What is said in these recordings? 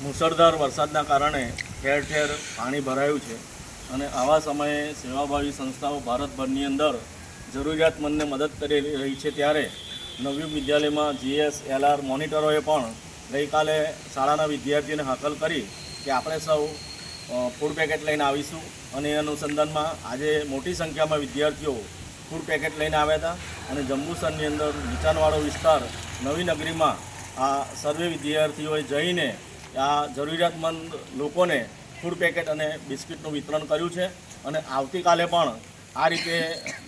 મુસળધાર વરસાદના કારણે ઠેર ઠેર પાણી ભરાયું છે અને આવા સમયે સેવાભાવી સંસ્થાઓ ભારતભરની અંદર જરૂરિયાતમંદને મદદ કરી રહી છે ત્યારે નવયુગ વિદ્યાલયમાં જીએસ એલઆર મોનિટરોએ પણ ગઈકાલે શાળાના વિદ્યાર્થીઓને હાકલ કરી કે આપણે સૌ ફૂડ પેકેટ લઈને આવીશું અને એ અનુસંધાનમાં આજે મોટી સંખ્યામાં વિદ્યાર્થીઓ ફૂડ પેકેટ લઈને આવ્યા હતા અને જંબુસરની અંદર નીચાણવાળો વિસ્તાર નવી નગરીમાં આ સર્વે વિદ્યાર્થીઓએ જઈને આ જરૂરિયાતમંદ લોકોને ફૂડ પેકેટ અને બિસ્કિટનું વિતરણ કર્યું છે અને આવતીકાલે પણ આ રીતે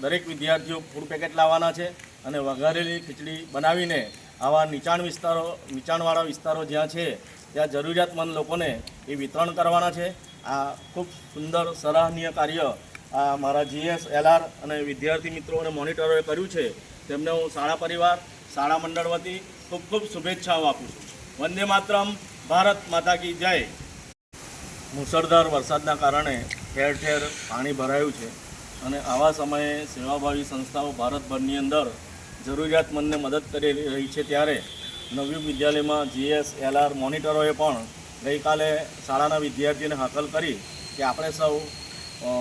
દરેક વિદ્યાર્થીઓ ફૂડ પેકેટ લાવવાના છે અને વઘારેલી ખીચડી બનાવીને આવા નીચાણ વિસ્તારો, નીચાણવાળા વિસ્તારો જ્યાં છે, ત્યાં જરૂરિયાતમંદ લોકોને એ વિતરણ કરવાના છે. આ ખૂબ સુંદર, સરાહનીય કાર્ય આ મારા જીએસ, એલઆર અને વિદ્યાર્થી મિત્રો અને મોનિટરોએ કર્યું છે. તેમને હું શાળા પરિવાર, શાળા મંડળ વતી ખૂબ ખૂબ શુભેચ્છાઓ આપું છું. વંદે માતરમ. ભારત માતા કી જય. મુસળધાર વરસાદના કારણે ઠેર ઠેર પાણી ભરાયું છે અને આવા સમયે સેવાભાવી સંસ્થાઓ ભારતભરની અંદર જરૂરિયાતમંદને મદદ કરી રહી છે ત્યારે નવ્યું વિદ્યાલયમાં જીએસ એલઆર મોનિટરોએ પણ ગઈકાલે શાળાના વિદ્યાર્થીઓને હાકલ કરી કે આપણે સૌ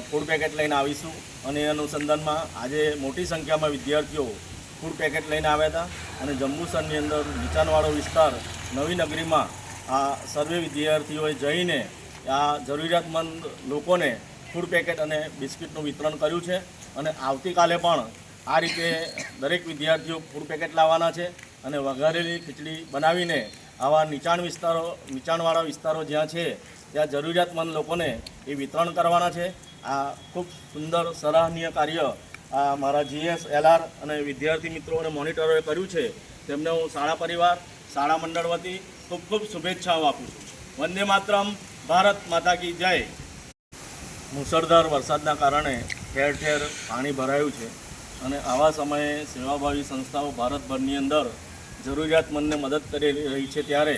ફૂડ પેકેટ લઈને આવીશું અને એ અનુસંધાનમાં આજે મોટી સંખ્યામાં વિદ્યાર્થીઓ ફૂડ પેકેટ લઈને આવ્યા હતા અને જંબુસરની અંદર નીચાણવાળો વિસ્તાર નવી નગરીમાં આ સર્વે વિદ્યાર્થીઓએ જઈને આ જરૂરિયાતમંદ લોકોને ફૂડ પેકેટ અને બિસ્કિટનું વિતરણ કર્યું છે અને આવતીકાલે પણ આ રીતે દરેક વિદ્યાર્થીઓ ફૂડ પેકેટ લાવવાના છે અને વઘારેલી ખીચડી બનાવીને આવા નીચાણ વિસ્તારો, નીચાણવાળા વિસ્તારો જ્યાં છે, ત્યાં જરૂરિયાતમંદ લોકોને એ વિતરણ કરવાના છે. આ ખૂબ સુંદર સરાહનીય કાર્ય આ મારા જીએસ, એલઆર અને વિદ્યાર્થી મિત્રો અને મોનિટરોએ કર્યું છે. તેમને હું શાળા પરિવાર, શાળા મંડળ વતી ખૂબ ખૂબ શુભેચ્છાઓ આપું છું. વંદે માતરમ, ભારત માતા કી જય. મુસળધાર વરસાદના કારણે ઠેર ઠેર પાણી ભરાયું છે અને આવા સમયે સેવાભાવી સંસ્થાઓ ભારતભરની અંદર જરૂરિયાતમંદને મદદ કરી રહી છે ત્યારે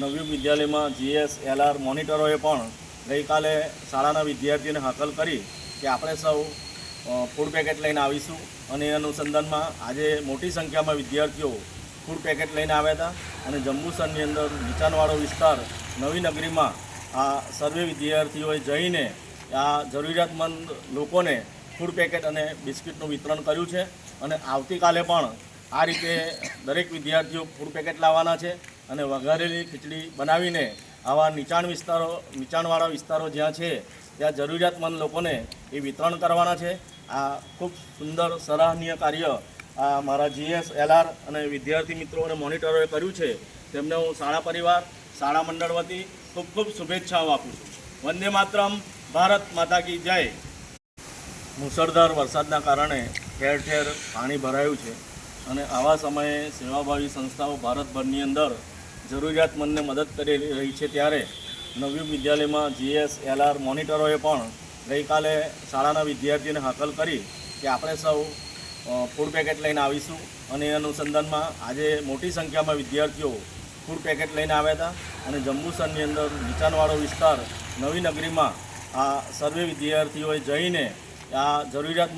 નવયુગ વિદ્યાલયમાં જીએસ, એલઆર મોનિટરોએ પણ ગઈકાલે શાળાના વિદ્યાર્થીઓને હાકલ કરી કે આપણે સૌ ફૂડ પેકેટ લઈને આવીશું. અને એ અનુસંધાનમાં આજે મોટી સંખ્યામાં વિદ્યાર્થીઓ ફૂડ પેકેટ લઈને આવ્યા હતા અને જંબુસરની અંદર નીચાણવાળો વિસ્તાર નવી નગરીમાં આ સર્વે વિદ્યાર્થીઓએ જઈને આ જરૂરિયાતમંદ લોકોને ફૂડ પેકેટ અને બિસ્કિટનું વિતરણ કર્યું છે અને આવતીકાલે પણ આ રીતે દરેક વિદ્યાર્થીઓ ફૂડ પેકેટ લાવવાના છે અને વઘારેલી ખીચડી બનાવીને આવા નીચાણ વિસ્તારો, નીચાણવાળા વિસ્તારો જ્યાં છે, ત્યાં જરૂરિયાતમંદ લોકોને એ વિતરણ કરવાના છે. આ ખૂબ સુંદર, સરાહનીય કાર્ય આ મારા જીએસ, એલઆર અને વિદ્યાર્થી મિત્રો અને મોનિટરોએ કર્યું છે. તેમને હું શાળા પરિવાર, શાળા મંડળ વતી ખૂબ ખૂબ શુભેચ્છાઓ આપું છું. વંદે માતરમ, ભારત માતા કી જય. મુસળધાર વરસાદના કારણે ઠેર ઠેર પાણી ભરાયું છે અને આવા સમયે સેવાભાવી સંસ્થાઓ ભારતભરની અંદર જરૂરિયાતમંદને મદદ કરી રહી છે ત્યારે નવયુગ વિદ્યાલયમાં જીએસ, એલઆર મોનિટરોએ પણ ગઈકાલે શાળાના વિદ્યાર્થીઓને હાકલ કરી કે આપણે સૌ ફૂડ પેકેટ લઈને આવીશું. અને એ અનુસંધાનમાં આજે મોટી સંખ્યામાં વિદ્યાર્થીઓ ફૂડ પેકેટ લઈને આવ્યા હતા. અને જંબુસરની અંદર નીચાણવાળો વિસ્તાર નવી નગરીમાં આ સર્વે વિદ્યાર્થીઓએ જઈને આ જરૂરિયાત